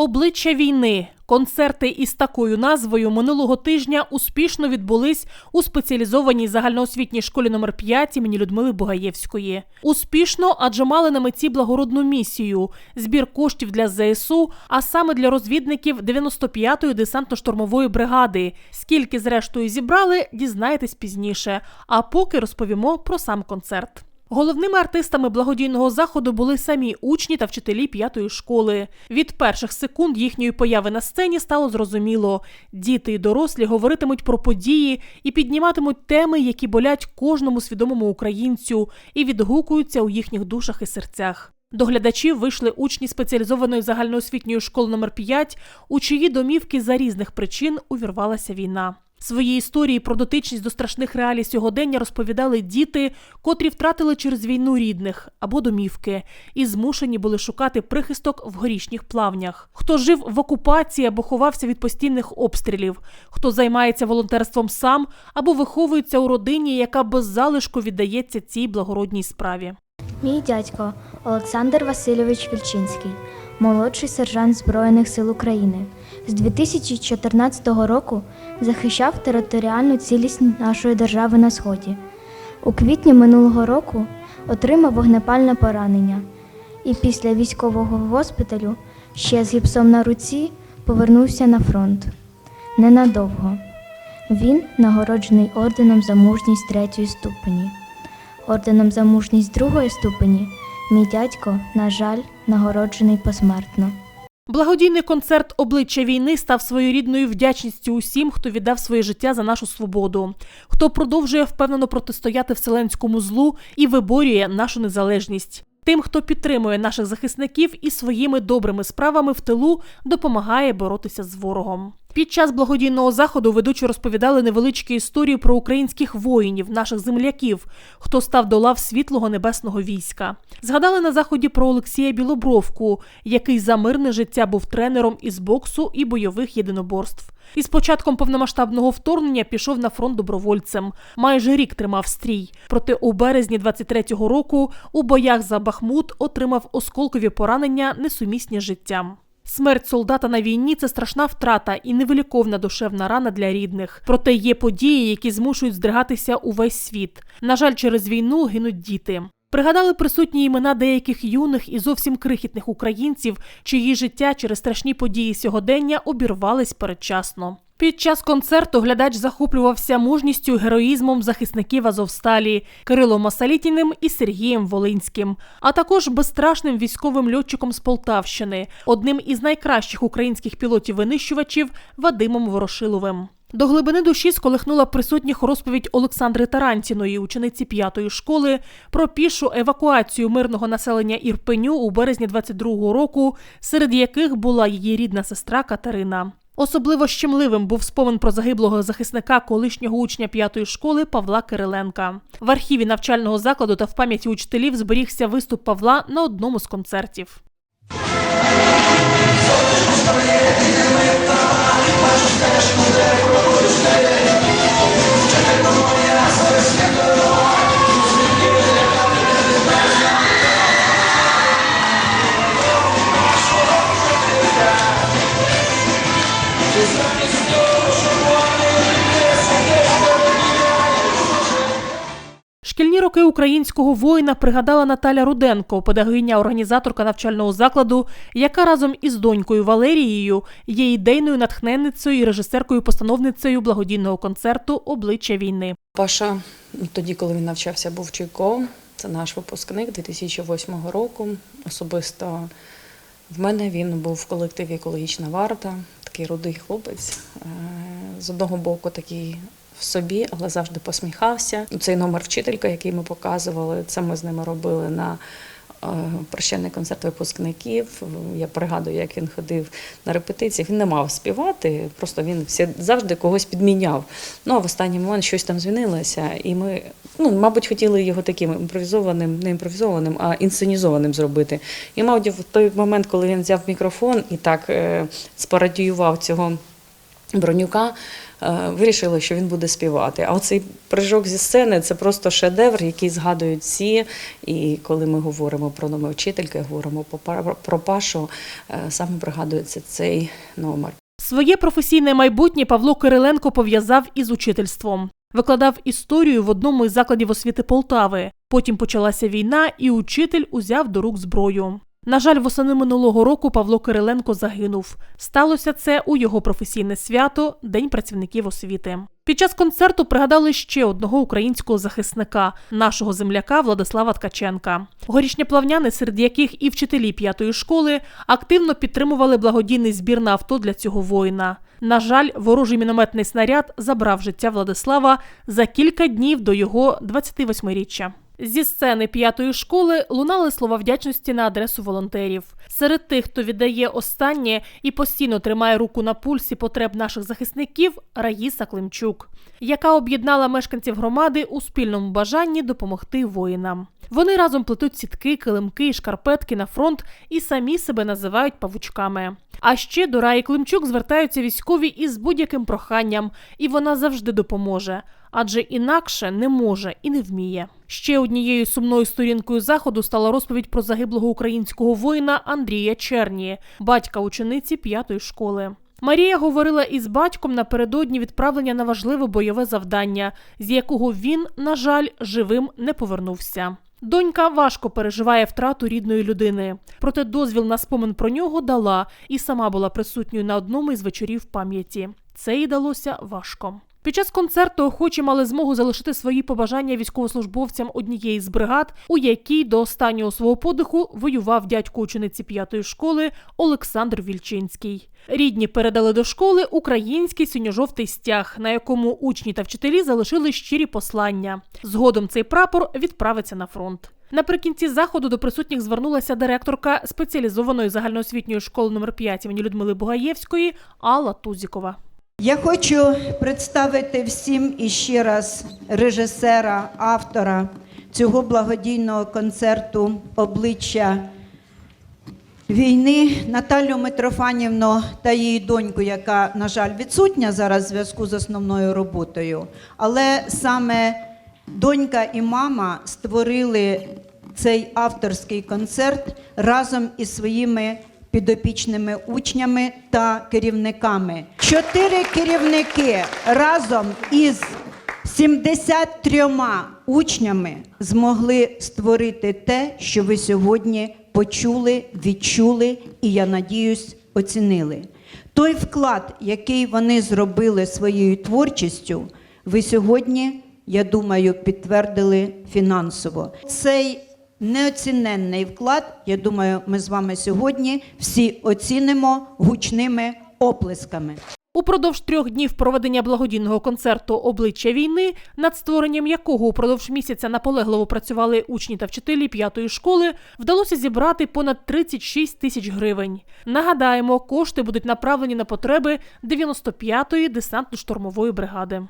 Обличчя війни. Концерти із такою назвою минулого тижня успішно відбулись у спеціалізованій загальноосвітній школі номер 5 імені Людмили Бугаєвської. Успішно, адже мали на меті благородну місію збір коштів для ЗСУ, а саме для розвідників 95-ї десантно-штурмової бригади. Скільки зрештою зібрали, дізнаєтесь пізніше. А поки розповімо про сам концерт. Головними артистами благодійного заходу були самі учні та вчителі п'ятої школи. Від перших секунд їхньої появи на сцені стало зрозуміло: діти і дорослі говоритимуть про події і підніматимуть теми, які болять кожному свідомому українцю, і відгукуються у їхніх душах і серцях. До глядачів вийшли учні спеціалізованої загальноосвітньої школи номер 5 у чиї домівки за різних причин увірвалася війна. Свої історії про дотичність до страшних реалій сьогодення розповідали діти, котрі втратили через війну рідних або домівки, і змушені були шукати прихисток в горішніх плавнях. Хто жив в окупації або ховався від постійних обстрілів, хто займається волонтерством сам або виховується у родині, яка без залишку віддається цій благородній справі. Мій дядько Олександр Васильович Вільчинський, молодший сержант Збройних сил України, з 2014 року захищав територіальну цілісність нашої держави на сході. У квітні минулого року отримав вогнепальне поранення і після військового госпіталю ще з гіпсом на руці повернувся на фронт. Ненадовго. Він нагороджений орденом за мужність третьої ступені. Орденом за мужність другої ступені мій дядько, на жаль, нагороджений посмертно. Благодійний концерт обличчя війни став своєрідною вдячністю усім, хто віддав своє життя за нашу свободу, хто продовжує впевнено протистояти вселенському злу і виборює нашу незалежність. Тим, хто підтримує наших захисників і своїми добрими справами в тилу допомагає боротися з ворогом. Під час благодійного заходу ведучі розповідали невеличкі історії про українських воїнів, наших земляків, хто став до лав світлого небесного війська. Згадали на заході про Олексія Білобровку, який за мирне життя був тренером із боксу і бойових єдиноборств. Із початком повномасштабного вторгнення пішов на фронт добровольцем. Майже рік тримав стрій. Проте у березні 23-го року у боях за Бахмут отримав осколкові поранення, несумісні з життям. Смерть солдата на війні це страшна втрата і невиліковна душевна рана для рідних. Проте є події, які змушують здригатися увесь світ. На жаль, через війну гинуть діти. Пригадали присутні імена деяких юних і зовсім крихітних українців, чиї життя через страшні події сьогодення обірвались передчасно. Під час концерту глядач захоплювався мужністю героїзмом захисників Азовсталі Кирилом Масалітіним і Сергієм Волинським, а також безстрашним військовим льотчиком з Полтавщини, одним із найкращих українських пілотів-винищувачів Вадимом Ворошиловим. До глибини душі сколихнула присутніх розповідь Олександри Тарантіної, учениці п'ятої школи, про пішу евакуацію мирного населення Ірпеню у березні 22-го року, серед яких була її рідна сестра Катерина. Особливо щемливим був спомин про загиблого захисника колишнього учня п'ятої школи Павла Кириленка. В архіві навчального закладу та в пам'яті учителів зберігся виступ Павла на одному з концертів. Роки українського воїна пригадала Наталя Руденко, педагогиня організаторка навчального закладу, яка разом із донькою Валерією є ідейною натхненницею і режисеркою-постановницею благодійного концерту Обличчя війни. Паша, тоді, коли він навчався, був Чуйко. Це наш випускник 2008 року. Особисто в мене він був в колективі Екологічна варта, такий рудий хлопець. Е, З одного боку, такий в собі, але завжди посміхався. Цей номер вчителька, який ми показували, це ми з ними робили на е, прощальний концерт випускників. Я пригадую, як він ходив на репетиціях. Він не мав співати, просто він всі завжди когось підміняв. Ну а в останній момент щось там змінилося, і ми, ну, мабуть, хотіли його таким імпровізованим, не імпровізованим, а інсценізованим зробити. І, мабуть, в той момент, коли він взяв мікрофон і так е, спарадіював цього. Бронюка е, вирішили, що він буде співати. А оцей прыжок зі сцени це просто шедевр, який згадують всі. І коли ми говоримо про номер вчительки, говоримо про Пашу, е, саме пригадується цей номер. Своє професійне майбутнє Павло Кириленко пов'язав із учительством. Викладав історію в одному із закладів освіти Полтави. Потім почалася війна, і учитель узяв до рук зброю. На жаль, восени минулого року Павло Кириленко загинув. Сталося це у його професійне свято День працівників освіти. Під час концерту пригадали ще одного українського захисника, нашого земляка Владислава Ткаченка. Горішнеплавняни, серед яких і вчителі п'ятої школи, активно підтримували благодійний збір на авто для цього воїна. На жаль, ворожий мінометний снаряд забрав життя Владислава за кілька днів до його 28-річчя. Зі сцени п'ятої школи лунали слова вдячності на адресу волонтерів. Серед тих, хто віддає останнє і постійно тримає руку на пульсі потреб наших захисників, Раїса Климчук, яка об'єднала мешканців громади у спільному бажанні допомогти воїнам. Вони разом плетуть сітки, килимки і шкарпетки на фронт і самі себе називають павучками. А ще до Раї Климчук звертаються військові із будь-яким проханням, і вона завжди допоможе, адже інакше не може і не вміє. Ще однією сумною сторінкою заходу стала розповідь про загиблого українського воїна Андрія Черні, батька учениці п'ятої школи. Марія говорила із батьком напередодні відправлення на важливе бойове завдання, з якого він, на жаль, живим не повернувся. Донька важко переживає втрату рідної людини, проте дозвіл на спомин про нього дала і сама була присутньою на одному із вечорів пам'яті. Це їй далося важко. Під час концерту охочі мали змогу залишити свої побажання військовослужбовцям однієї з бригад, у якій до останнього свого подиху воював дядько учениці п'ятої школи Олександр Вільчинський. Рідні передали до школи український синьо-жовтий стяг, на якому учні та вчителі залишили щирі послання. Згодом цей прапор відправиться на фронт. Наприкінці заходу до присутніх звернулася директорка спеціалізованої загальноосвітньої школи номер 5 імені Людмили Бугаєвської Алла Тузікова. Я хочу представити всім іще раз режисера, автора цього благодійного концерту обличчя війни Наталю Митрофанівну та її доньку, яка, на жаль, відсутня зараз в зв'язку з основною роботою. Але саме донька і мама створили цей авторський концерт разом із своїми підопічними учнями та керівниками. Чотири керівники разом із 73 учнями змогли створити те, що ви сьогодні почули, відчули і, я надіюсь, оцінили. Той вклад, який вони зробили своєю творчістю, ви сьогодні, я думаю, підтвердили фінансово. Цей неоціненний вклад, я думаю, ми з вами сьогодні всі оцінимо гучними оплесками. Упродовж трьох днів проведення благодійного концерту Обличчя війни, над створенням якого упродовж місяця наполегливо працювали учні та вчителі п'ятої школи, вдалося зібрати понад 36 тисяч гривень. Нагадаємо, кошти будуть направлені на потреби 95-ї десантно-штурмової бригади.